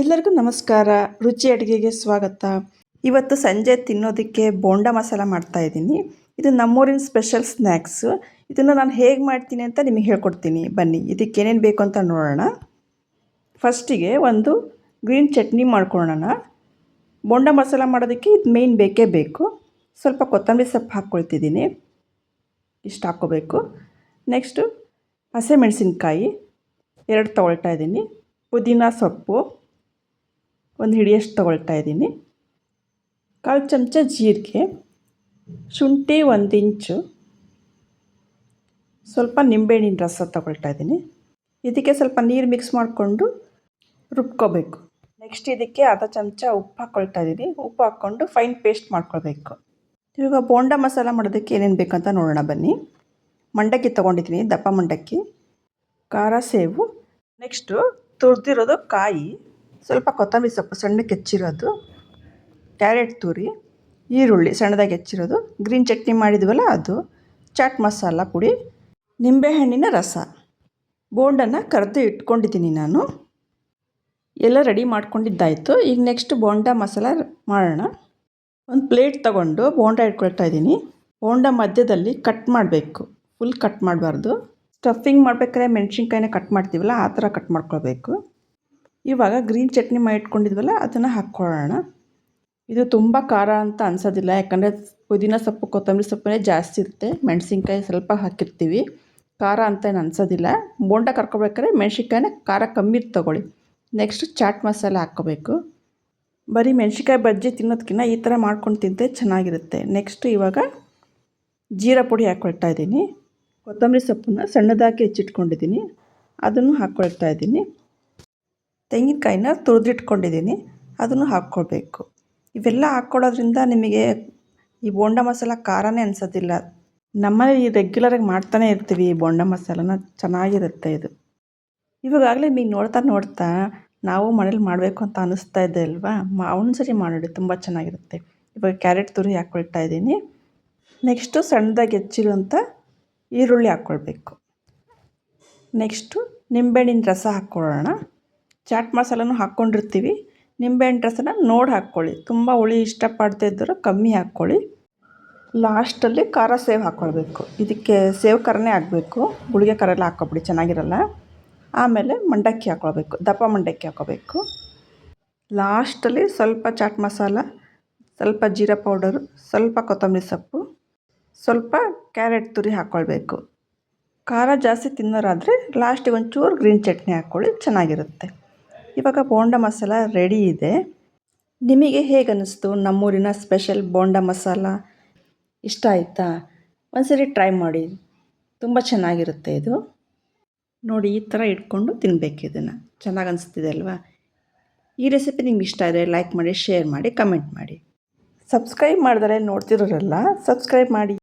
ಎಲ್ಲರಿಗೂ ನಮಸ್ಕಾರ. ರುಚಿ ಅಡುಗೆಗೆ ಸ್ವಾಗತ. ಇವತ್ತು ಸಂಜೆ ತಿನ್ನೋದಕ್ಕೆ ಬೋಂಡ ಮಸಾಲ ಮಾಡ್ತಾ ಇದ್ದೀನಿ. ಇದು ನಮ್ಮೂರಿನ ಸ್ಪೆಷಲ್ ಸ್ನ್ಯಾಕ್ಸು ಇದನ್ನು ನಾನು ಹೇಗೆ ಮಾಡ್ತೀನಿ ಅಂತ ನಿಮಗೆ ಹೇಳ್ಕೊಡ್ತೀನಿ. ಬನ್ನಿ, ಇದಕ್ಕೆ ಏನೇನು ಬೇಕು ಅಂತ ನೋಡೋಣ. ಫಸ್ಟಿಗೆ ಒಂದು ಗ್ರೀನ್ ಚಟ್ನಿ ಮಾಡ್ಕೊಳ್ಳೋಣ. ಬೋಂಡ ಮಸಾಲ ಮಾಡೋದಕ್ಕೆ ಇದು ಮೇಯ್ನ್ ಬೇಕೇ ಬೇಕು. ಸ್ವಲ್ಪ ಕೊತ್ತಂಬರಿ ಸೊಪ್ಪು ಹಾಕ್ಕೊಳ್ತಿದ್ದೀನಿ. ಇಷ್ಟು ಹಾಕ್ಕೋಬೇಕು. ನೆಕ್ಸ್ಟು ಹಸಿಮೆಣಸಿನ್ಕಾಯಿ. ಎರಡು ತೊಗೊಳ್ತಾ ಇದ್ದೀನಿ. ಪುದೀನ ಸೊಪ್ಪು. ಒಂದು ಹಿಡಿಯಷ್ಟು ತೊಗೊಳ್ತಾ ಇದ್ದೀನಿ. ಕಾಲು ಚಮಚ ಜೀರಿಗೆ, ಶುಂಠಿ ಒಂದು ಇಂಚು, ಸ್ವಲ್ಪ ನಿಂಬೆಹಣ್ಣಿನ ರಸ ತೊಗೊಳ್ತಾ ಇದ್ದೀನಿ. ಇದಕ್ಕೆ ಸ್ವಲ್ಪ ನೀರು ಮಿಕ್ಸ್ ಮಾಡಿಕೊಂಡು ರುಬ್ಕೋಬೇಕು. ನೆಕ್ಸ್ಟ್ ಇದಕ್ಕೆ ಅರ್ಧ ಚಮಚ ಉಪ್ಪು ಹಾಕ್ಕೊಳ್ತಾ ಇದ್ದೀನಿ. ಉಪ್ಪು ಹಾಕ್ಕೊಂಡು ಫೈನ್ ಪೇಸ್ಟ್ ಮಾಡ್ಕೊಳ್ಬೇಕು. ಇವಾಗ ಬೋಂಡ ಮಸಾಲ ಮಾಡೋದಕ್ಕೆ ಏನೇನು ಬೇಕಂತ ನೋಡೋಣ ಬನ್ನಿ. ಮಂಡಕ್ಕಿ ತೊಗೊಂಡಿದ್ದೀನಿ, ದಪ್ಪ ಮಂಡಕ್ಕಿ. ಖಾರ ಸೇವು. ನೆಕ್ಸ್ಟು ತುರಿದಿರೋದು ಕಾಯಿ. ಸ್ವಲ್ಪ ಕೊತ್ತಂಬರಿ ಸೊಪ್ಪು ಸಣ್ಣಕ್ಕೆ ಹೆಚ್ಚಿರೋದು, ಕ್ಯಾರೆಟ್ ತುರಿ, ಈರುಳ್ಳಿ ಸಣ್ಣದಾಗಿ ಹೆಚ್ಚಿರೋದು, ಗ್ರೀನ್ ಚಟ್ನಿ ಮಾಡಿದ್ವಲ್ಲ ಅದು, ಚಾಟ್ ಮಸಾಲ ಪುಡಿ, ನಿಂಬೆಹಣ್ಣಿನ ರಸ, ಬೋಂಡನ್ನು ಕರೆದು ಇಟ್ಕೊಂಡಿದ್ದೀನಿ ನಾನು. ಎಲ್ಲ ರೆಡಿ ಮಾಡ್ಕೊಂಡಿದ್ದಾಯಿತು. ಈಗ ನೆಕ್ಸ್ಟ್ ಬೋಂಡ ಮಸಾಲ ಮಾಡೋಣ. ಒಂದು ಪ್ಲೇಟ್ ತಗೊಂಡು ಬೋಂಡ ಇಟ್ಕೊಳ್ತಾ ಇದ್ದೀನಿ. ಬೋಂಡ ಮಧ್ಯದಲ್ಲಿ ಕಟ್ ಮಾಡಬೇಕು. ಫುಲ್ ಕಟ್ ಮಾಡಬಾರ್ದು. ಸ್ಟಫಿಂಗ್ ಮಾಡ್ಬೇಕಾದ್ರೆ ಮೆಣಸಿನ್ಕಾಯಿನ ಕಟ್ ಮಾಡ್ತೀವಲ್ಲ, ಆ ಥರ ಕಟ್ ಮಾಡ್ಕೊಳ್ಬೇಕು. ಇವಾಗ ಗ್ರೀನ್ ಚಟ್ನಿ ಮಾಡಿ ಇಟ್ಕೊಂಡಿದ್ವಲ್ಲ ಅದನ್ನು ಹಾಕ್ಕೊಳ್ಳೋಣ. ಇದು ತುಂಬ ಖಾರ ಅಂತ ಅನ್ಸೋದಿಲ್ಲ, ಯಾಕಂದರೆ ಪುದೀನ ಸೊಪ್ಪು, ಕೊತ್ತಂಬರಿ ಸೊಪ್ಪೇ ಜಾಸ್ತಿ ಇರುತ್ತೆ. ಮೆಣಸಿನ್ಕಾಯಿ ಸ್ವಲ್ಪ ಹಾಕಿರ್ತೀವಿ. ಖಾರ ಅಂತ ಏನು ಅನ್ಸೋದಿಲ್ಲ. ಬೋಂಡ ಕರ್ಕೊಬೇಕಾದ್ರೆ ಮೆಣಸಿನ್ಕಾಯಿನ ಖಾರ ಕಮ್ಮಿ ತೊಗೊಳ್ಳಿ. ನೆಕ್ಸ್ಟ್ ಚಾಟ್ ಮಸಾಲೆ ಹಾಕ್ಕೋಬೇಕು. ಬರೀ ಮೆಣಸಿನ್ಕಾಯಿ ಬಜ್ಜಿ ತಿನ್ನೋದಕ್ಕಿಂತ ಈ ಥರ ಮಾಡ್ಕೊಂಡು ತಿಂತೆ ಚೆನ್ನಾಗಿರುತ್ತೆ. ನೆಕ್ಸ್ಟ್ ಇವಾಗ ಜೀರಾ ಪುಡಿ ಹಾಕ್ಕೊಳ್ತಾ ಇದ್ದೀನಿ. ಕೊತ್ತಂಬರಿ ಸೊಪ್ಪನ್ನು ಸಣ್ಣದಾಗಿ ಹೆಚ್ಚಿಟ್ಕೊಂಡಿದ್ದೀನಿ. ಅದನ್ನು ಹಾಕ್ಕೊಳ್ತಾ ಇದ್ದೀನಿ. ತೆಂಗಿನಕಾಯಿನ ತುರಿದಿಟ್ಕೊಂಡಿದ್ದೀನಿ, ಅದನ್ನು ಹಾಕ್ಕೊಳ್ಬೇಕು. ಇವೆಲ್ಲ ಹಾಕ್ಕೊಳ್ಳೋದ್ರಿಂದ ನಿಮಗೆ ಈ ಬೋಂಡ ಮಸಾಲ ಖಾರನೇ ಅನಿಸೋದಿಲ್ಲ. ನಮ್ಮನೇಲಿ ರೆಗ್ಯುಲರಾಗಿ ಮಾಡ್ತಾನೆ ಇರ್ತೀವಿ ಈ ಬೋಂಡ ಮಸಾಲನ, ಚೆನ್ನಾಗಿರುತ್ತೆ ಇದು. ಇವಾಗಲೇ ನೀವು ನೋಡ್ತಾ ನೋಡ್ತಾ ನಾವು ಮನೇಲಿ ಮಾಡಬೇಕು ಅಂತ ಅನ್ನಿಸ್ತಾ ಇದೆ ಅಲ್ವಾ? ಸರಿ ಮಾಡಿ ತುಂಬ ಚೆನ್ನಾಗಿರುತ್ತೆ. ಇವಾಗ ಕ್ಯಾರೆಟ್ ತುರಿ ಹಾಕ್ಕೊಳ್ತಾ ಇದ್ದೀನಿ. ನೆಕ್ಸ್ಟು ಸಣ್ಣದಾಗಿ ಹೆಚ್ಚಿರುವಂಥ ಈರುಳ್ಳಿ ಹಾಕ್ಕೊಳ್ಬೇಕು. ನೆಕ್ಸ್ಟು ನಿಂಬೆಹಣ್ಣಿನ ರಸ ಹಾಕ್ಕೊಳ್ಳೋಣ. ಚಾಟ್ ಮಸಾಲನೂ ಹಾಕ್ಕೊಂಡಿರ್ತೀವಿ. ನಿಂಬೆಹಣ್ಣು ರಸನ ನೋಡಿ ಹಾಕ್ಕೊಳ್ಳಿ. ತುಂಬ ಹುಳಿ ಇಷ್ಟಪಡದೇ ಇದ್ದರೂ ಕಮ್ಮಿ ಹಾಕ್ಕೊಳ್ಳಿ. ಲಾಸ್ಟಲ್ಲಿ ಖಾರ ಸೇವ್ ಹಾಕ್ಕೊಳ್ಬೇಕು. ಇದಕ್ಕೆ ಸೇವ್ ಖಾರನೇ ಆಗಬೇಕು. ಗುಳಿಗೆ ಖಾರ ಎಲ್ಲ ಹಾಕ್ಕೊಬಿಡಿ, ಚೆನ್ನಾಗಿರಲ್ಲ. ಆಮೇಲೆ ಮಂಡಕ್ಕಿ ಹಾಕ್ಕೊಳ್ಬೇಕು. ದಪ್ಪ ಮಂಡಕ್ಕಿ ಹಾಕ್ಕೋಬೇಕು ಲಾಸ್ಟಲ್ಲಿ ಸ್ವಲ್ಪ ಚಾಟ್ ಮಸಾಲ, ಸ್ವಲ್ಪ ಜೀರಾ ಪೌಡರು, ಸ್ವಲ್ಪ ಕೊತ್ತಂಬರಿ ಸೊಪ್ಪು, ಸ್ವಲ್ಪ ಕ್ಯಾರೆಟ್ ತುರಿ ಹಾಕ್ಕೊಳ್ಬೇಕು. ಖಾರ ಜಾಸ್ತಿ ತಿನ್ನೋರಾದರೆ ಲಾಸ್ಟಿಗೆ ಒಂಚೂರು ಗ್ರೀನ್ ಚಟ್ನಿ ಹಾಕ್ಕೊಳ್ಳಿ, ಚೆನ್ನಾಗಿರುತ್ತೆ. ಇವಾಗ ಬೋಂಡ ಮಸಾಲ ರೆಡಿ ಇದೆ. ನಿಮಗೆ ಹೇಗೆ ಅನ್ನಿಸ್ತು ನಮ್ಮೂರಿನ ಸ್ಪೆಷಲ್ ಬೋಂಡ ಮಸಾಲ? ಇಷ್ಟ ಆಯಿತಾ? ಒಂದ್ಸರಿ ಟ್ರೈ ಮಾಡಿ. ತುಂಬ ಚೆನ್ನಾಗಿರುತ್ತೆ ಇದು. ನೋಡಿ, ಈ ಥರ ಇಟ್ಕೊಂಡು ತಿನ್ನಬೇಕು ಇದನ್ನು. ಚೆನ್ನಾಗಿ ಅನಿಸ್ತಿದೆ ಅಲ್ವಾ? ಈ ರೆಸಿಪಿ ನಿಮ್ಗೆ ಇಷ್ಟ ಆದರೆ ಲೈಕ್ ಮಾಡಿ ಶೇರ್ ಮಾಡಿ ಕಮೆಂಟ್ ಮಾಡಿ. ಸಬ್ಸ್ಕ್ರೈಬ್ ಮಾಡಿದರೆ ನೋಡ್ತಿರೋರಲ್ಲ ಸಬ್ಸ್ಕ್ರೈಬ್ ಮಾಡಿ.